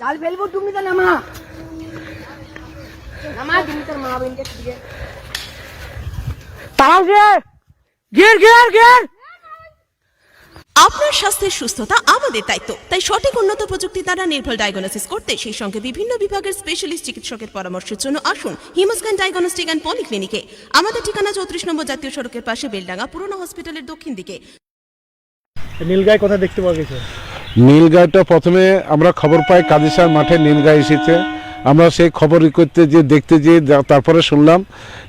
জাল ফেলব তুমি তো নামা। নামা তুমি তোর মা বোনকে দিয়ে। আপনার স্বাস্থ্যের সুস্থতা আমাদের দায়িত্ব। তাই সঠিক উন্নত প্রযুক্তি দ্বারা নির্ভুল ডায়াগনোসিস করতে সেই সঙ্গে বিভিন্ন বিভাগের স্পেশালিস্ট চিকিৎসকের পরামর্শের জন্য আসুন হিমোস্ক্যান ডায়াগনস্টিক অ্যান্ড পলিক্লিনিকে আমাদের ঠিকানা চৌত্রিশ নম্বর জাতীয় সড়কের পাশে বেলডাঙ্গা পুরনো হসপিটালের দক্ষিণ দিকে। নীলগায় কোথায় দেখতে পাওয়া গেছে? নীলগাঁটা প্রথমে আমরা খবর পাই কাদিসার মাঠে নীলগাঁ এসেছে। আমরা সেই খবর করতে যে দেখতে যে তারপরে শুনলাম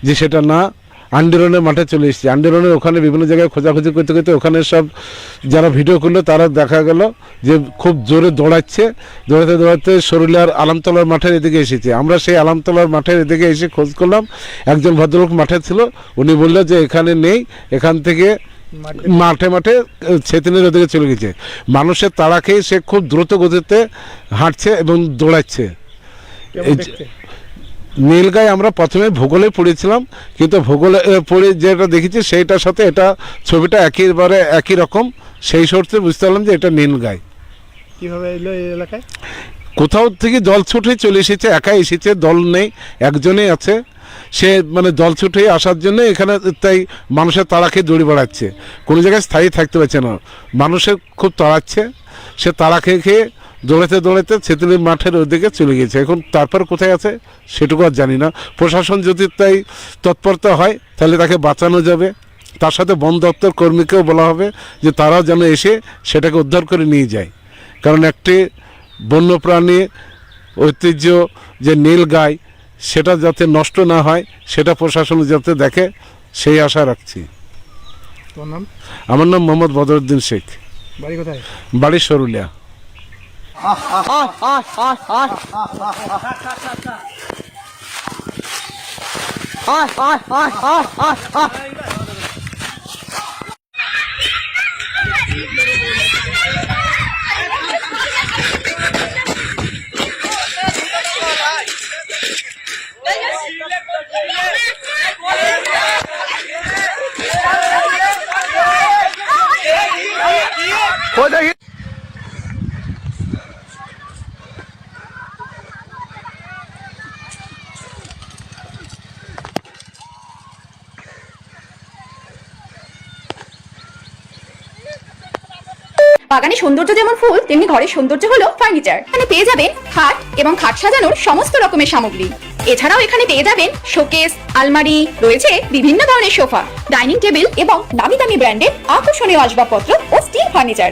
যে সেটা না, আন্দোলনের মাঠে চলে এসেছে। আন্দোলনের ওখানে বিভিন্ন জায়গায় খোঁজাখুঁজি করতে করতে ওখানে সব যারা ভিডিও করল তারা দেখা গেল যে খুব জোরে দৌড়াচ্ছে। দৌড়াতে দৌড়াতে সরুলিয়ার আলামতলার মাঠের এদিকে এসেছে। আমরা সেই আলামতলার মাঠের এদিকে এসে খোঁজ করলাম। একজন ভদ্রলোক মাঠে ছিল। উনি বলল যে এখানে নেই, এখান থেকে মাঠে? মাঠে ছেতিনের ওদিকে চলে গেছে। মানুষের তাড়া খেয়ে সে খুব দ্রুত গতিতে হাঁটছে এবং দৌড়াচ্ছে। নীলগায় আমরা প্রথমে ভূগোলে পড়েছিলাম কিন্তু ভূগোলে পড়ে যেটা দেখেছি সেইটার সাথে এটা ছবিটা একেবারে একই রকম। সেই সূত্রে বুঝতে পারলাম যে এটা নীলগায়। কীভাবে এলো এই এলাকায়? কোথাও থেকে জল ছুটে চলে এসেছে একাই এসেছে দল নেই একজনেই আছে। সে মানে জল ছুটে আসার জন্য এখানে তাই মানুষের তাড়া খেয়ে দৌড়ে বেড়াচ্ছে। কোনো জায়গায় স্থায়ী থাকতে পারছে না। মানুষের খুব তাড়াচ্ছে। সে তাড়া খেয়ে খেয়ে দৌড়াতে দৌড়াতে ছেতুলি মাঠের ওদিকে চলে গেছে এখন তারপর কোথায় আছে সেটুকু আর জানি না। প্রশাসন যদি তাই তৎপরতা হয়, তাহলে তাকে বাঁচানো যাবে। তার সাথে বন দপ্তর কর্মীকেও বলা হবে যে তারাও যেন এসে সেটাকে উদ্ধার করে নিয়ে যায়। কারণ একটি বন্যপ্রাণী ঐতিহ্য যে নীল গাই সেটা যাতে নষ্ট না হয় সেটা প্রশাসন যাতে দেখে সেই আশা রাখছি তোমার নাম আমার নাম মোহাম্মদ বদরুদ্দিন শেখ বাড়ি কোথায় বাড়ি সরুলিয়া বাগানে সৌন্দর্য যেমন ফুল, তেমনি ঘরের সৌন্দর্য হলো ফার্নিচার এখানে পেয়ে যাবেন খাট এবং খাট সাজানোর সমস্ত রকমের সামগ্রী। এছাড়াও এখানে পেয়ে যাবেন শোকেস আলমারি, রয়েছে বিভিন্ন ধরনের সোফা ডাইনিং টেবিল এবং দামি দামি ব্র্যান্ডের আকর্ষণীয় আসবাবপত্র ও স্টিল ফার্নিচার